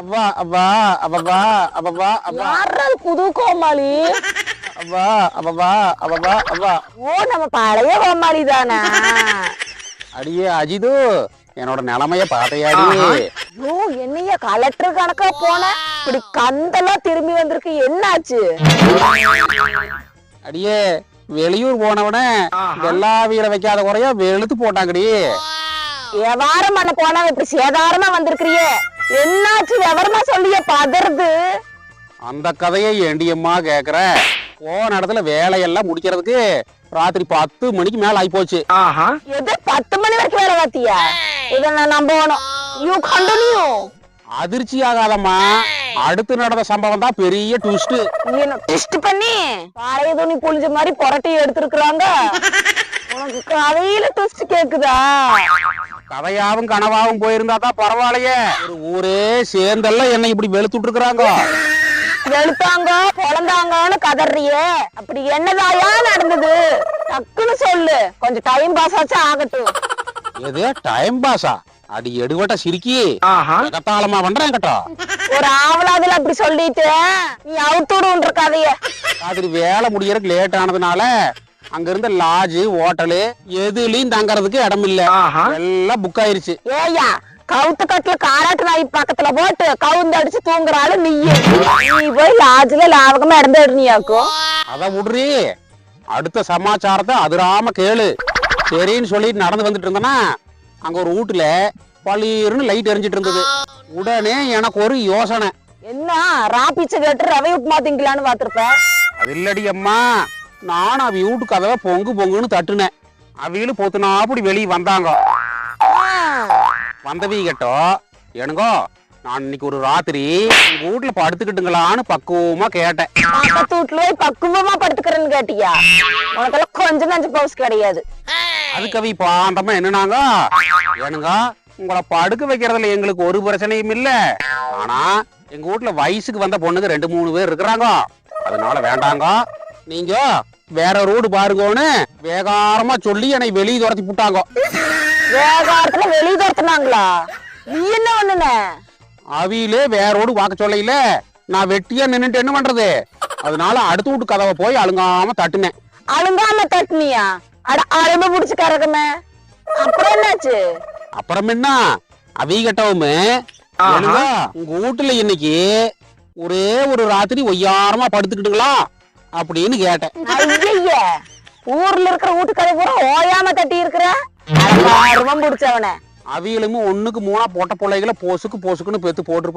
அவ்வா அவ்வா அவ்வா அவ்வா. அவ்வா புது கோமாளி? அவ்வா அவ்வா அவ்வா அவ்வா. ஓ நம்ம பழைய கோமாளி தானா. அடியே அஜிது என்னோட நிலைமைய பாத்தையாடி ஐயோ என்னைய கலெக்டர் கணக்கா போன? இப்படி கந்தெல்லாம் திரும்பி வந்திருக்கு என்னாச்சு? அடியே வெளியூர் போனவன வெள்ளா வீர வைக்காத குறைய வெளுத்து போட்டாங்கடி. வியாபாரம் பண்ண போனா இப்படி சேதாரமா வந்திருக்கிறியே. என்னாச்சு? விவரமா சொல்லிய பதறது. அந்த கதையை ஏண்டியம்மா கேக்குற. போன இடத்துல வேலையெல்லாம் முடிக்கிறதுக்கு ராத்திரி பத்து மணிக்கு மேல ஆகி போச்சு எது பத்து மணி வரைக்கும் வேலை பார்த்தியா? இத நான் நம்பணும்? யூ கண்டினியூ அதிர்ச்சி ஆகாதம்மா. அடுத்து நடந்த சம்பவம் தான் பெரிய ட்விஸ்ட் டெஸ்ட் பண்ணி? பழைய துணி புளிஞ்ச மாதிரி புரட்டி எடுத்திருக்கிறாங்க. உனக்கு கதையில டெஸ்ட் கேக்குதா? கதையாவும் கனவாவும் போயிருந்தா தான் பரவாயில்லையே. ஒரு ஊரே சேர்ந்தெல்லாம் என்னை இப்படி வெளுத்துட்டு இருக்கிறாங்க வெளுத்தாங்க பொழந்தாங்கன்னு கதறியே. அப்படி என்னதாயா நடந்தது? டக்குன்னு சொல்லு. கொஞ்சம் டைம் பாஸ் ஆச்சு ஆகட்டும். எது? டைம் பாஸா அடி எடுவட்ட சிரிக்கி. எகத்தாளமா பண்றேன் கட்டோ. ஒரு ஆவலாதுல அப்படி சொல்லிட்டு நீ அவுத்துடுன்ற கதைய. ராத்திரி வேலை முடியறதுக்கு லேட் ஆனதுனால அங்க இருந்த லாட்ஜ் ஹோட்டலு எதுலயும் தங்கறதுக்கு இடம் இல்ல எல்லாம் புக் ஆயிருச்சு. ஏய்யா கவுத்து கட்டுல காராட்டு நாய் பக்கத்துல போட்டு கவுந்து அடிச்சு தூங்குறாள் நீ நீ போய் லாட்ஜ்ல லாபகமா இருந்து எடுனியாக்கும் அத விடுறி. அடுத்த சமாச்சாரத்தை அதிராம கேளு. சரின்னு சொல்லிட்டு நடந்து வந்துட்டு இருந்தேன்னா அங்க ஒரு வீட்டுல பளீர்னு லைட் எரிஞ்சிட்டு இருந்தது. உடனே எனக்கு ஒரு யோசனை. என்ன ராப்பிச்ச கேட்டு ரவை உப்புமா திங்கலான்னு பாத்திருப்பேன் அது இல்லடி அம்மா. நானும் அவ வீட்டு கதவை பொங்கு பொங்குன்னு தட்டுனேன். அவிகளும் பொத்துனாப்படி வெளியே வந்தாங்க. வந்தவி கேட்டோ எனங்கோ நான் இன்னைக்கு ஒரு ராத்திரி உங்க வீட்டுல படுத்துக்கிட்டுங்களான்னு பக்குவமா கேட்டேன். பக்கத்து வீட்டுல போய் பக்குவமா படுத்துக்கிறேன்னு கேட்டியா? உனக்கெல்லாம் கொஞ்சம் நஞ்சு பவுஸ் கிடையாது. அதுக்கு அவி பாண்டமா என்னனாங்க ஏனுங்க உங்களை படுக்க வைக்கிறதுல எங்களுக்கு ஒரு பிரச்சனையும் இல்ல. ஆனா எங்க வீட்டுல வயசுக்கு வந்த பொண்ணுங்க ரெண்டு மூணு பேர் இருக்கிறாங்க. அதனால வேண்டாங்க. நீங்க வேற ரோடு பாருங்கன்னு வேகாரமா சொல்லி என்னை வெளியே துரத்தி புட்டாங்க. வேகாரத்துல வெளிய துரத்துனாங்களா? நீ என்ன பண்ணுன? அவியிலே வேற ரோடு பார்க்க சொல்லையில நான் வெட்டியா நின்னுட்டு என்ன பண்றது? அதனால அடுத்த வீட்டு கதவை போய் அழுங்காம தட்டுனேன். அழுங்காம தட்டுனியா? அட அழும்ப புடிச்சு கறக்குமே அப்புறம் என்னாச்சு? அப்புறம் என்ன? அவி கட்டவுமே உங்க வீட்டுல இன்னைக்கு ஒரே ஒரு ராத்திரி ஒய்யாரமா படுத்துக்கிட்டுங்களா? அப்படின்னு கேட்டேன். ஐய ஊர்ல இருக்கிற வீட்டுக்கதை பூரா ஓயாம தட்டி இருக்கிற? அருவம் பிடிச்சவன அவியலுமே ஒண்ணுக்கு மூணா போட்ட பிள்ளைகளை போசுக்கு போசுக்குன்னு பெத்து போட்டு